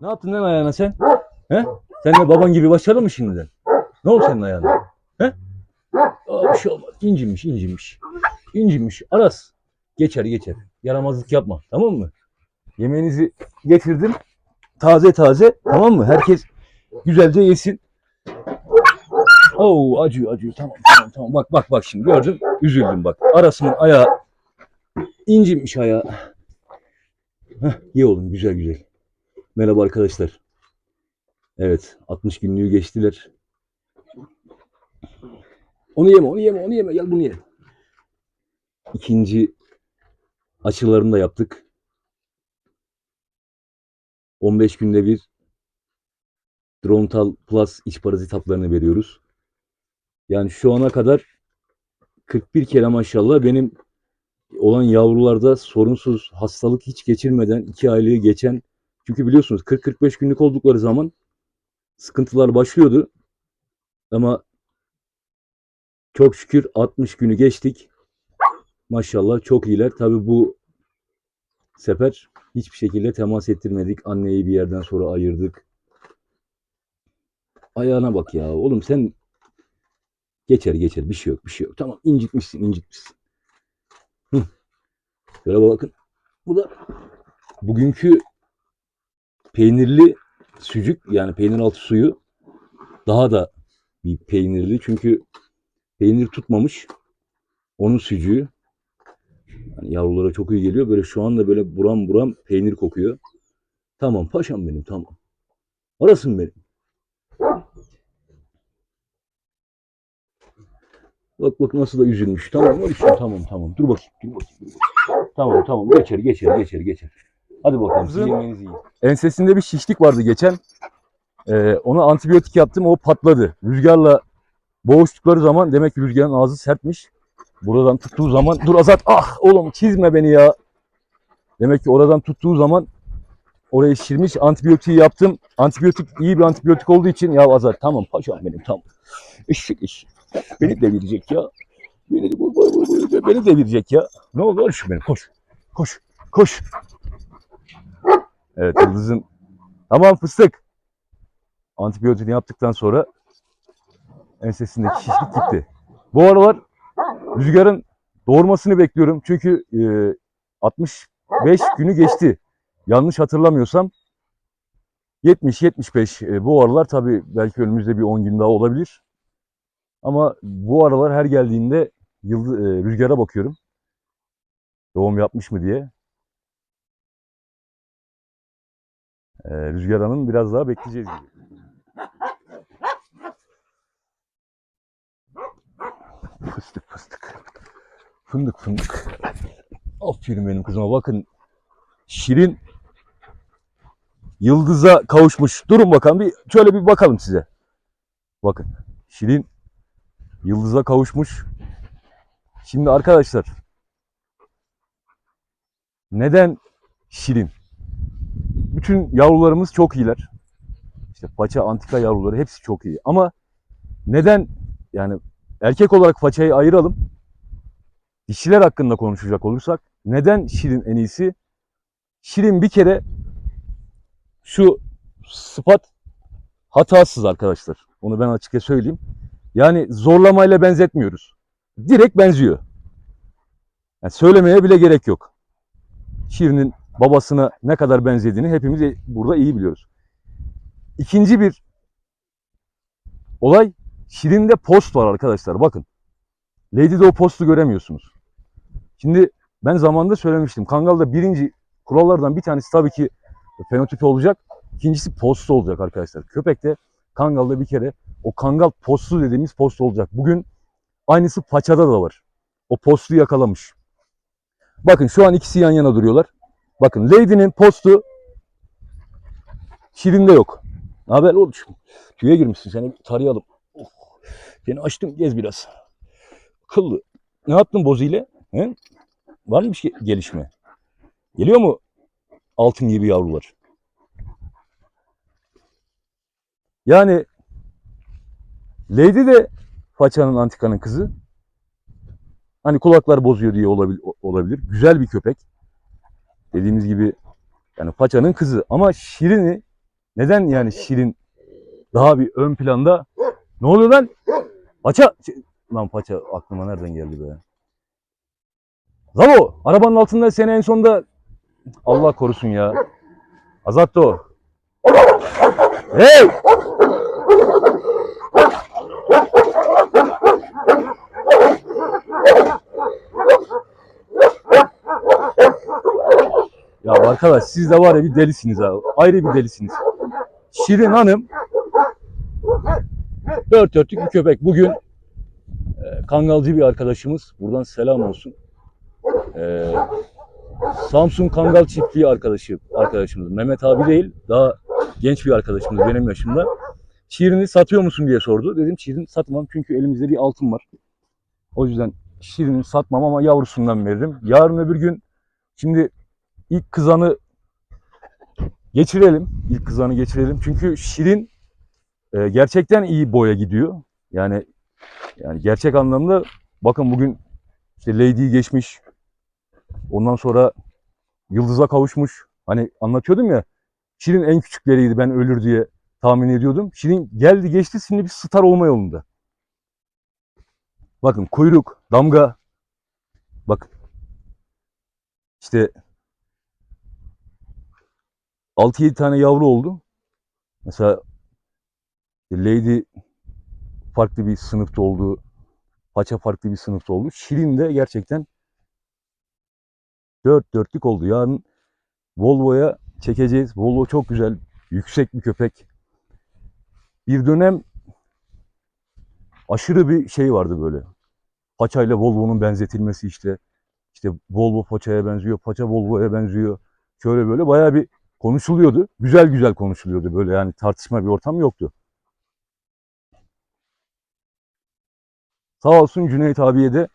Ne yaptın lan ayağına sen? He? Sen de baban gibi başladın mı şimdiden? Ne oldu senin ayağına? He? Aa, bir şey olmaz. İncinmiş, incinmiş. İncinmiş. Aras. Geçer, geçer. Yaramazlık yapma. Tamam mı? Yemeğinizi getirdim. Taze taze. Tamam mı? Herkes güzelce yesin. Oo acıyor acıyor. Tamam tamam tamam. Bak bak bak şimdi gördüm. Üzüldüm bak. Aras'ın ayağı incinmiş ayağı. Heh, ye oğlum güzel güzel. Merhaba arkadaşlar. Evet 60 günlüğü geçtiler. Onu yeme onu yeme onu yeme gel bunu ye. İkinci açılarını da yaptık. 15 günde bir Drontal Plus iç parazit haplarını veriyoruz. Yani şu ana kadar 41 kere maşallah benim olan yavrularda sorunsuz hastalık hiç geçirmeden 2 aylığı geçen çünkü biliyorsunuz 40-45 günlük oldukları zaman sıkıntılar başlıyordu. Ama çok şükür 60 günü geçtik. Maşallah çok iyiler. Tabii bu sefer hiçbir şekilde temas ettirmedik. Anneyi bir yerden sonra ayırdık. Ayağına bak ya. Oğlum sen geçer geçer. Bir şey yok bir şey yok. Tamam incitmişsin incitmişsin. Hı. Şöyle bakın. Bu da bugünkü peynirli sucuk yani peynir altı suyu daha da bir peynirli. Çünkü peynir tutmamış. Onun sucuğu. Yani yavrulara çok iyi geliyor. Böyle şu anda böyle buram buram peynir kokuyor. Tamam paşam benim tamam. Arasın benim. Bak bak nasıl da üzülmüş. Tamam Barış'ım tamam tamam. Dur bakayım dur bakayım. Dur bakayım. Tamam tamam geçer geçer geçer geçer. Hadi bakalım siz yemeğinizi yiyin. Ensesinde bir şişlik vardı geçen. Ee, ona antibiyotik yaptım o patladı. Rüzgarla boğuştukları zaman demek ki rüzgarın ağzı sertmiş. Buradan tuttuğu zaman dur Azat ah oğlum çizme beni ya. Demek ki oradan tuttuğu zaman oraya şişirmiş antibiyotiği yaptım. Antibiyotik iyi bir antibiyotik olduğu için ya Azat tamam paşam benim tamam. Eşek eşek. Beni devirecek ya. Beni, beni devirecek ya. Ne oldu şu benim koş. Koş. Koş. Evet Yıldız'ın tamam fıstık. Antibiyotiğini yaptıktan sonra ensesindeki şişlik gitti. Bu aralar rüzgarın doğurmasını bekliyorum. Çünkü e, 65 günü geçti. Yanlış hatırlamıyorsam 70-75 e, bu aralar tabii belki önümüzde bir 10 gün daha olabilir. Ama bu aralar her geldiğinde yıldız, e, rüzgara bakıyorum. Doğum yapmış mı diye. E, Rüzgar Hanım biraz daha bekleyeceğiz gibi. Fıstık fıstık. Fındık fındık. Aferin benim kızıma bakın. Şirin Yıldız'a kavuşmuş. Durun bakalım bir şöyle bir bakalım size. Bakın. Şirin Yıldız'a kavuşmuş. Şimdi arkadaşlar neden Şirin? Bütün yavrularımız çok iyiler. İşte paça, antika yavruları hepsi çok iyi. Ama neden yani erkek olarak paçayı ayıralım. Dişiler hakkında konuşacak olursak neden Şirin en iyisi? Şirin bir kere şu sıfat hatasız arkadaşlar. Onu ben açıkça söyleyeyim. Yani zorlamayla benzetmiyoruz. Direkt benziyor. Yani söylemeye bile gerek yok. Şirin'in babasına ne kadar benzediğini hepimiz burada iyi biliyoruz. İkinci bir olay Şirin'de post var arkadaşlar. Bakın. Lady'de o postu göremiyorsunuz. Şimdi ben zamanında söylemiştim. Kangal'da birinci kurallardan bir tanesi tabii ki fenotipi olacak. İkincisi postu olacak arkadaşlar. Köpekte Kangal'da bir kere o Kangal postu dediğimiz post olacak. Bugün aynısı paçada da var. O postu yakalamış. Bakın şu an ikisi yan yana duruyorlar. Bakın Lady'nin postu Şirin'de yok. Ne haber oğlum? Tüye girmişsin seni tarayalım. Oh. Seni açtım gez biraz. Kıllı. Ne yaptın Bozi ile? He? Var mı bir şey gelişme? Geliyor mu altın gibi yavrular? Yani Lady de Faça'nın antikanın kızı. Hani kulaklar bozuyor diye olabilir, olabilir. Güzel bir köpek. Dediğimiz gibi yani Faça'nın kızı. Ama Şirin'i neden yani Şirin daha bir ön planda? Ne oluyor lan? Paça! Lan paça aklıma nereden geldi be? Zabo! Arabanın altında seni en sonunda Allah korusun ya. Azatto. Hey! Ya arkadaş siz de var ya bir delisiniz abi. Ayrı bir delisiniz. Şirin Hanım dört dörtlük bir köpek. Bugün e, kangalcı bir arkadaşımız. Buradan selam olsun. E, Samsun Kangal Çiftliği arkadaşı arkadaşımız. Mehmet abi değil, daha genç bir arkadaşımız benim yaşımda. Şirin'i satıyor musun diye sordu. Dedim Şirin satmam çünkü elimizde bir altın var. O yüzden Şirin'i satmam ama yavrusundan veririm. Yarın öbür gün şimdi ilk kızanı geçirelim. İlk kızanı geçirelim. Çünkü Şirin e, gerçekten iyi boya gidiyor. Yani yani gerçek anlamda bakın bugün işte Lady'yi geçmiş. Ondan sonra Yıldız'a kavuşmuş. Hani anlatıyordum ya. Şirin en küçükleriydi ben ölür diye tahmin ediyordum. Şirin geldi geçti şimdi bir star olma yolunda. Bakın kuyruk, damga. Bak. İşte 6-7 tane yavru oldu. Mesela Lady farklı bir sınıfta oldu. Paça farklı bir sınıfta oldu. Şirin de gerçekten dört dörtlük oldu. Yarın Volvo'ya çekeceğiz. Volvo çok güzel, yüksek bir köpek. Bir dönem aşırı bir şey vardı böyle. Paçayla Volvo'nun benzetilmesi işte. İşte Volvo Paça'ya benziyor, Paça Volvo'ya benziyor. Şöyle böyle bayağı bir konuşuluyordu. Güzel güzel konuşuluyordu böyle yani tartışma bir ortam yoktu. Sağ olsun Cüneyt abiye de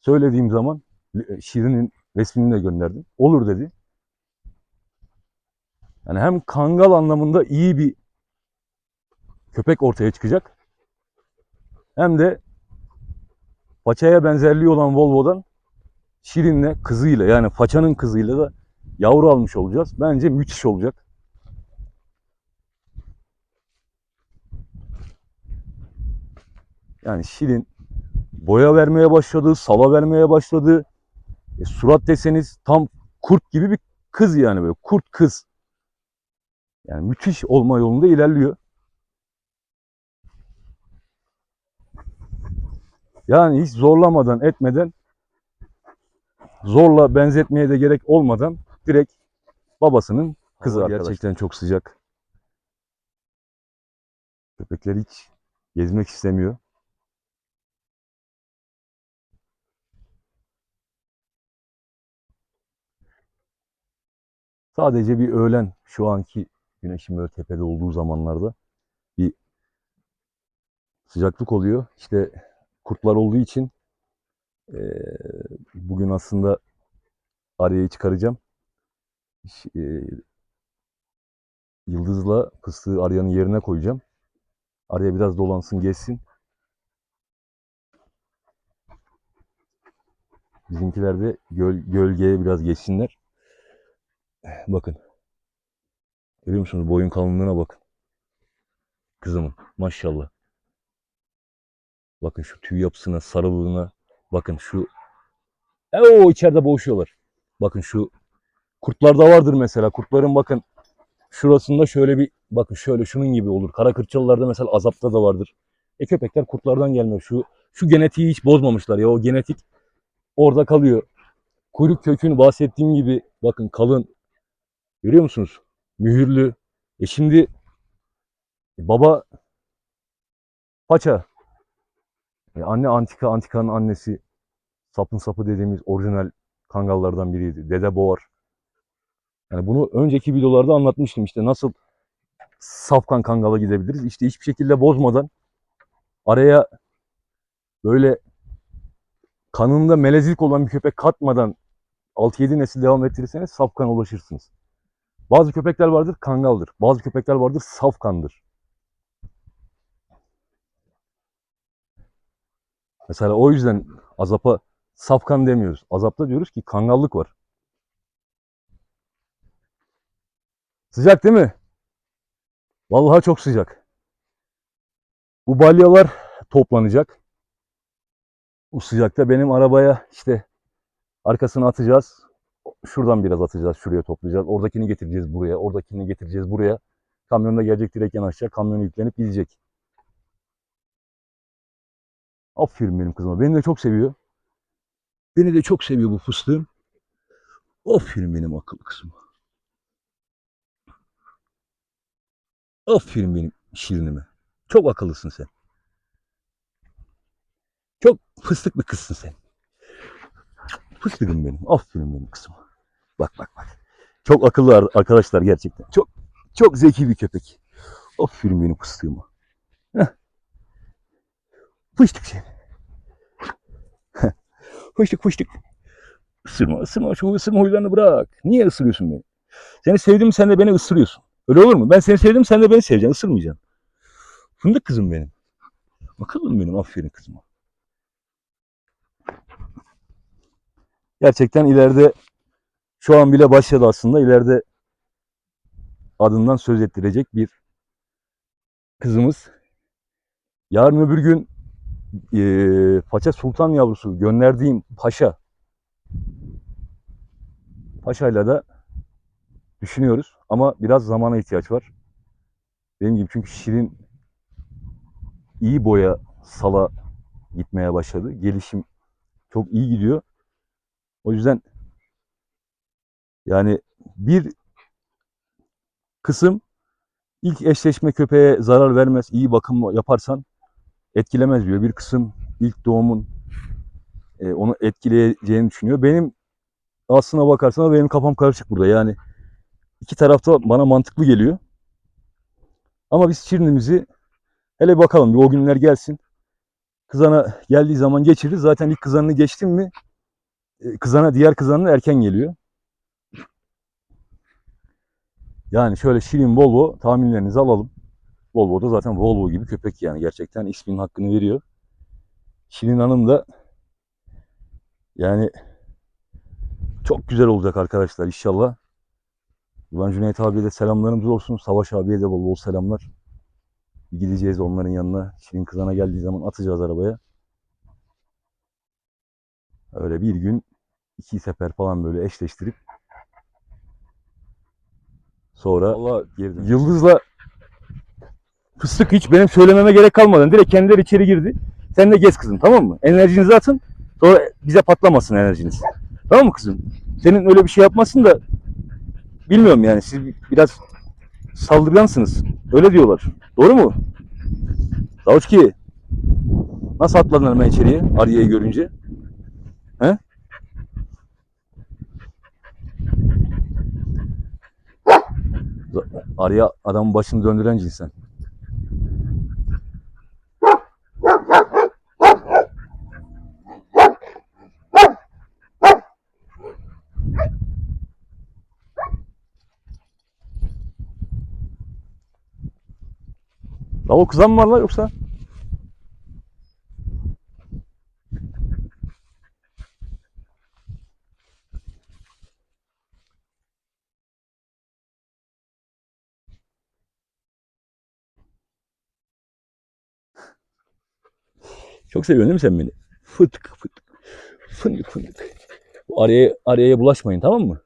söylediğim zaman e, Şirin'in resmini de gönderdim. Olur dedi. Yani hem kangal anlamında iyi bir köpek ortaya çıkacak. Hem de Paça'ya benzerliği olan Volvo'dan Şirin'le kızıyla yani Paça'nın kızıyla da yavru almış olacağız. Bence müthiş olacak. Yani Şirin boya vermeye başladı, sala vermeye başladı. E, surat deseniz tam kurt gibi bir kız yani böyle kurt kız. Yani müthiş olma yolunda ilerliyor. Yani hiç zorlamadan etmeden zorla benzetmeye de gerek olmadan direkt babasının kızı Hava arkadaşlar. Gerçekten çok sıcak. Köpekler hiç gezmek istemiyor. Sadece bir öğlen şu anki güneşin böyle tepede olduğu zamanlarda bir sıcaklık oluyor. İşte kurtlar olduğu için eee, bugün aslında Arya'yı çıkaracağım. Eee, Yıldız'la fıstığı Arya'nın yerine koyacağım. Arya biraz dolansın, geçsin. Bizimkiler de göl, gölgeye biraz geçsinler. Bakın. Görüyor musunuz? Boyun kalınlığına bakın. Kızımın. Maşallah. Bakın şu tüy yapısına, sarılığına. Bakın şu. E o içeride boğuşuyorlar. Bakın şu kurtlarda vardır mesela. Kurtların bakın şurasında şöyle bir bakın şöyle şunun gibi olur. Kara kırçalılarda mesela azapta da vardır. E köpekler kurtlardan gelmiyor. Şu şu genetiği hiç bozmamışlar ya. O genetik orada kalıyor. Kuyruk kökünü bahsettiğim gibi bakın kalın. Görüyor musunuz? Mühürlü. E şimdi baba paça. E anne antika, antikanın annesi sapın sapı dediğimiz orijinal kangallardan biriydi. Dede Boğar. Yani bunu önceki videolarda anlatmıştım işte nasıl safkan kangala gidebiliriz. İşte hiçbir şekilde bozmadan araya böyle kanında melezlik olan bir köpek katmadan 6-7 nesil devam ettirirseniz safkana ulaşırsınız. Bazı köpekler vardır kangaldır. Bazı köpekler vardır safkandır. Mesela o yüzden azapa safkan demiyoruz. Azapta diyoruz ki kangallık var. Sıcak değil mi? Vallahi çok sıcak. Bu balyalar toplanacak. Bu sıcakta benim arabaya işte arkasını atacağız. Şuradan biraz atacağız, şuraya toplayacağız. Oradakini getireceğiz buraya, oradakini getireceğiz buraya. Kamyonda gelecek direkt yanaşacak, kamyon yüklenip gidecek. Aferin benim kızıma. Beni de çok seviyor. Beni de çok seviyor bu fıstığım. Aferin benim akıllı kızıma. Aferin benim şirinime. Çok akıllısın sen. Çok fıstık bir kızsın sen. Fıstığım benim. Aferin benim kızıma. Bak bak bak. Çok akıllı ar- arkadaşlar gerçekten. Çok çok zeki bir köpek. Aferin benim fıstığıma. Heh. Fıştık. Heh. fıştık fıştık. Isırma ısırma şu ısırma huylarını bırak. Niye ısırıyorsun beni? Seni sevdim sen de beni ısırıyorsun. Öyle olur mu? Ben seni sevdim sen de beni seveceksin. Isırmayacaksın. Fındık kızım benim. Akıllım benim. Aferin kızıma. Gerçekten ileride şu an bile başladı aslında. İleride adından söz ettirecek bir kızımız. Yarın öbür gün eee Paşa Sultan yavrusu gönderdiğim paşa paşayla da düşünüyoruz ama biraz zamana ihtiyaç var. Benim gibi çünkü Şirin iyi boya sala gitmeye başladı. Gelişim çok iyi gidiyor. O yüzden yani bir kısım ilk eşleşme köpeğe zarar vermez, iyi bakım yaparsan etkilemez diyor. Bir kısım ilk doğumun e, onu etkileyeceğini düşünüyor. Benim aslına bakarsan benim kafam karışık burada. Yani iki tarafta bana mantıklı geliyor. Ama biz Şirinimizi hele bakalım bir o günler gelsin. Kızana geldiği zaman geçiririz. Zaten ilk kızanını geçtim mi e, kızana diğer kızanı erken geliyor. Yani şöyle Şirin Volvo tahminlerinizi alalım. Volvo da zaten Volvo gibi köpek yani gerçekten isminin hakkını veriyor. Şirin Hanım da yani çok güzel olacak arkadaşlar inşallah. Ulan Cüneyt abiye de selamlarımız olsun. Savaş abiye de bol bol selamlar. Gideceğiz onların yanına. Şirin kızana geldiği zaman atacağız arabaya. Öyle bir gün iki sefer falan böyle eşleştirip sonra Yıldız'la fıstık hiç benim söylememe gerek kalmadan direkt kendileri içeri girdi. Sen de gez kızım tamam mı? Enerjinizi atın. Sonra bize patlamasın enerjiniz. Tamam mı kızım? Senin öyle bir şey yapmasın da bilmiyorum yani siz biraz saldırgansınız. Öyle diyorlar. Doğru mu? Davuçki nasıl atladın hemen içeriye Arya'yı görünce? He? Arya adamın başını döndüren cinsen. Davul kızan mı var lan yoksa? Çok seviyorsun değil mi sen beni? Fıtık fıtık. Fındık fındık. Araya, araya bulaşmayın tamam mı?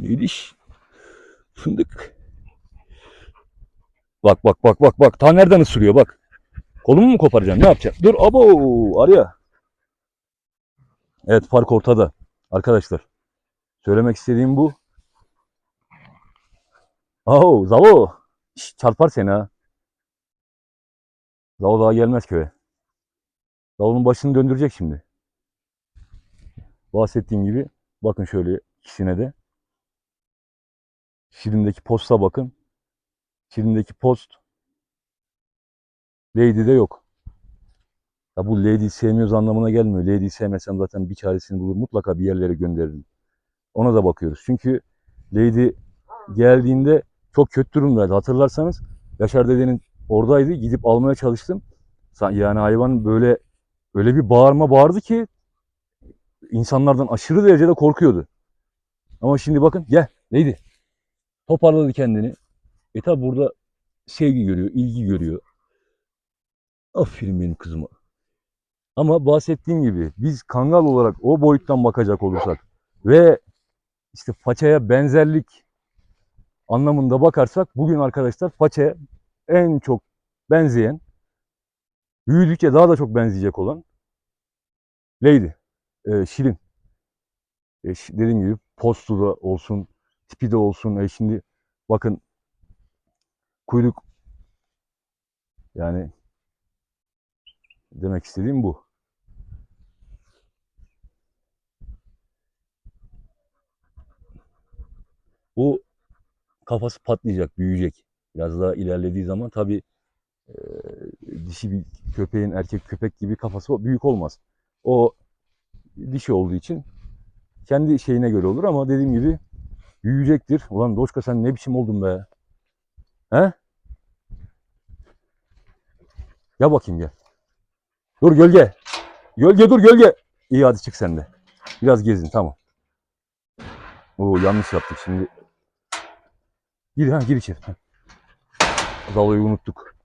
Neydi iş? Fındık. Bak bak bak bak bak. Ta nereden ısırıyor bak. Kolumu mu koparacağım? Ne yapacağım? Dur abo araya. Evet fark ortada. Arkadaşlar. Söylemek istediğim bu. Oh Zalo. Şş, çarpar seni ha. Zalo daha gelmez köye. Zalo'nun başını döndürecek şimdi. Bahsettiğim gibi bakın şöyle ikisine de. Şirin'deki posta bakın. Şirin'deki post Lady'de yok. Ya bu Lady sevmiyoruz anlamına gelmiyor. Lady sevmesem zaten bir çaresini bulur. Mutlaka bir yerlere gönderirim. Ona da bakıyoruz. Çünkü Lady geldiğinde çok kötü durumdaydı. Hatırlarsanız Yaşar dedenin oradaydı. Gidip almaya çalıştım. Yani hayvan böyle öyle bir bağırma bağırdı ki insanlardan aşırı derecede korkuyordu. Ama şimdi bakın gel. Neydi? Toparladı kendini. E tabi burada sevgi görüyor, ilgi görüyor. Aferin benim kızıma. Ama bahsettiğim gibi biz kangal olarak o boyuttan bakacak olursak ve işte façaya benzerlik anlamında bakarsak bugün arkadaşlar façaya en çok benzeyen büyüdükçe daha da çok benzeyecek olan Lady. Ee, Şirin. E, dediğim gibi postu da olsun, tipi de olsun. E, şimdi bakın kuyruk yani demek istediğim bu. Bu kafası patlayacak, büyüyecek. Biraz daha ilerlediği zaman tabii e, dişi bir köpeğin erkek köpek gibi kafası büyük olmaz. O dişi olduğu için kendi şeyine göre olur ama dediğim gibi büyüyecektir. Ulan Doşka sen ne biçim oldun be? He? Gel bakayım gel. Dur gölge. Gölge dur gölge. İyi hadi çık sen de. Biraz gezin tamam. Oo yanlış yaptık şimdi. Gir ha gir içeri. Ha. Zaloyu unuttuk.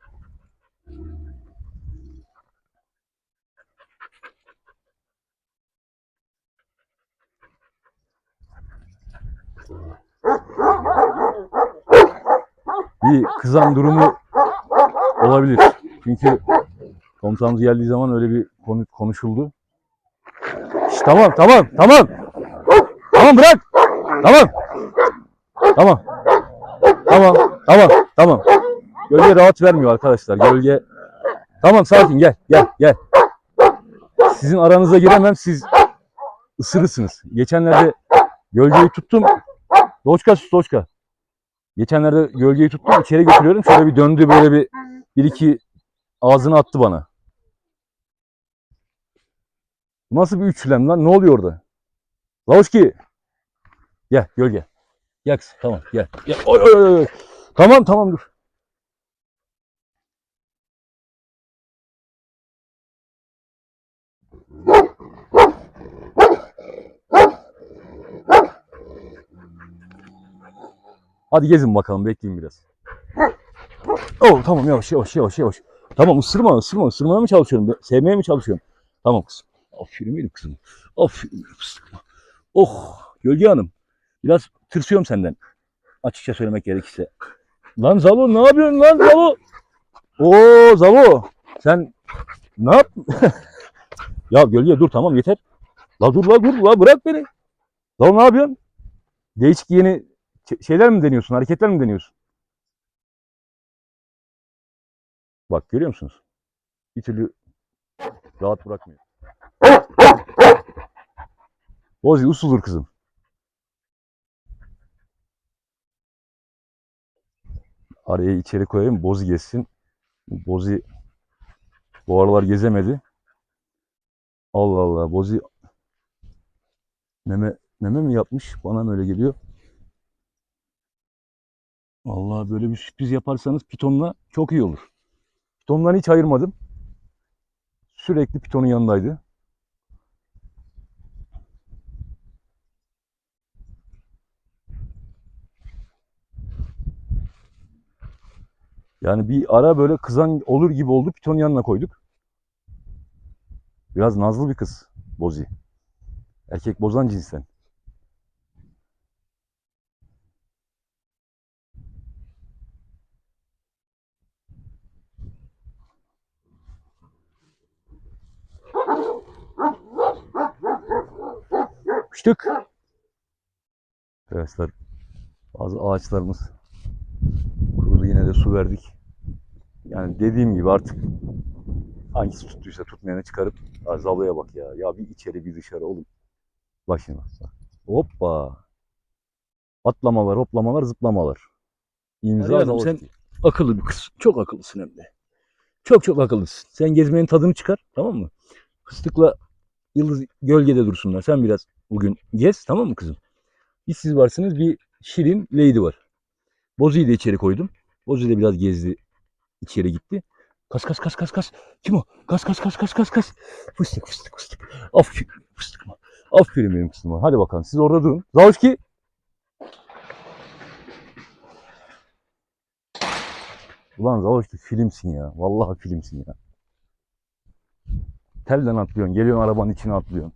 Bir kızan durumu olabilir. Çünkü komutanımız geldiği zaman öyle bir konu konuşuldu. Şş, tamam tamam tamam. Tamam bırak. Tamam. Tamam. Tamam tamam tamam. Gölge rahat vermiyor arkadaşlar. Gölge Tamam sakin gel gel gel. Sizin aranıza giremem siz ısırırsınız. Geçenlerde gölgeyi tuttum. Doçka sus doçka. Geçenlerde gölgeyi tuttum içeri götürüyorum. Şöyle bir döndü böyle bir, bir iki ağzını attı bana. Bu Nasıl bir üçlem lan? Ne oluyor orada? Lavuşki. Gel gölge. Gel kızım, tamam gel. gel. Oy, oy, oy. Tamam tamam dur. Hadi gezin bakalım bekleyin biraz. Oh tamam yavaş yavaş yavaş yavaş. Tamam ısırma ısırma ısırmaya mı çalışıyorum? Sevmeye mi çalışıyorum? Tamam kızım. Aferin benim kızım. Aferin kızım. Oh Gölge Hanım. Biraz tırsıyorum senden. Açıkça söylemek gerekirse. Lan Zalo ne yapıyorsun lan Zalo? Oo Zalo. Sen ne yap? ya Gölge dur tamam yeter. La dur la dur la bırak beni. Zalo ne yapıyorsun? Değişik yeni şeyler mi deniyorsun? Hareketler mi deniyorsun? Bak görüyor musunuz? Bir türlü rahat bırakmıyor. Bozi usuldur kızım. Araya içeri koyayım. Bozi gezsin. Bozi bu aralar gezemedi. Allah Allah. Bozi meme, meme mi yapmış? Bana mı öyle geliyor? Allah böyle bir sürpriz yaparsanız pitonla çok iyi olur. Pitondan hiç ayırmadım. Sürekli pitonun yanındaydı. Yani bir ara böyle kızan olur gibi oldu. Pitonun yanına koyduk. Biraz nazlı bir kız Bozi. Erkek bozan cinsten. Kuştuk. Arkadaşlar bazı ağaçlarımız kurudu yine de su verdik. Yani dediğim gibi artık hangisi tuttuysa tutmayana çıkarıp ya Zalo'ya bak ya. Ya bir içeri bir dışarı oğlum. Bak şimdi bak. Hoppa. Atlamalar, hoplamalar, zıplamalar. İmza Zalo. sen- Akıllı bir kız. Çok akıllısın hem de. Çok çok akıllısın. Sen gezmenin tadını çıkar tamam mı? Fıstıkla Yıldız gölgede dursunlar. Sen biraz bugün gez tamam mı kızım? Bir siz varsınız bir Şirin Lady var. Bozu'yu da içeri koydum. Bozu da biraz gezdi içeri gitti. Kas kas kas kas kas. Kim o? Kas kas kas kas kas kas. Fıstık fıstık fıstık. Aferin fıstık mı? Aferin benim kızıma. Hadi bakalım siz orada durun. Zavuşki. Ulan Zavuşki filmsin ya. Vallahi filmsin ya. Telden atlıyorsun. Geliyorsun arabanın içine atlıyorsun.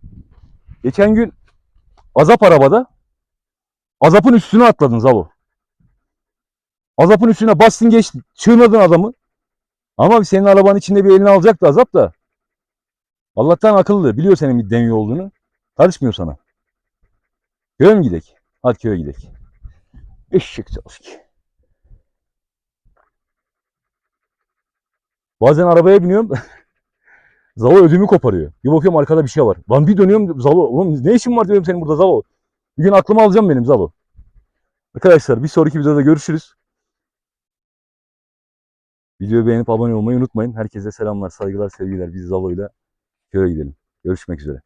Geçen gün Azap arabada Azap'ın üstüne atladın Zalo. Azap'ın üstüne bastın geçtin. Çığınadın adamı. Ama senin arabanın içinde bir elini alacaktı Azap da. Allah'tan akıllı. Biliyor senin bir deniyor olduğunu. Karışmıyor sana. Köye mi gidek? Hadi köye gidek. Eşek çalışki. Bazen arabaya biniyorum. Zalo ödümü koparıyor. Bir bakıyorum arkada bir şey var. Lan bir dönüyorum Zalo. Oğlum ne işin var diyorum senin burada Zalo. Bir gün aklıma alacağım benim Zalo. Arkadaşlar bir sonraki videoda görüşürüz. Videoyu beğenip abone olmayı unutmayın. Herkese selamlar, saygılar, sevgiler. Biz Zalo'yla köye gidelim. Görüşmek üzere.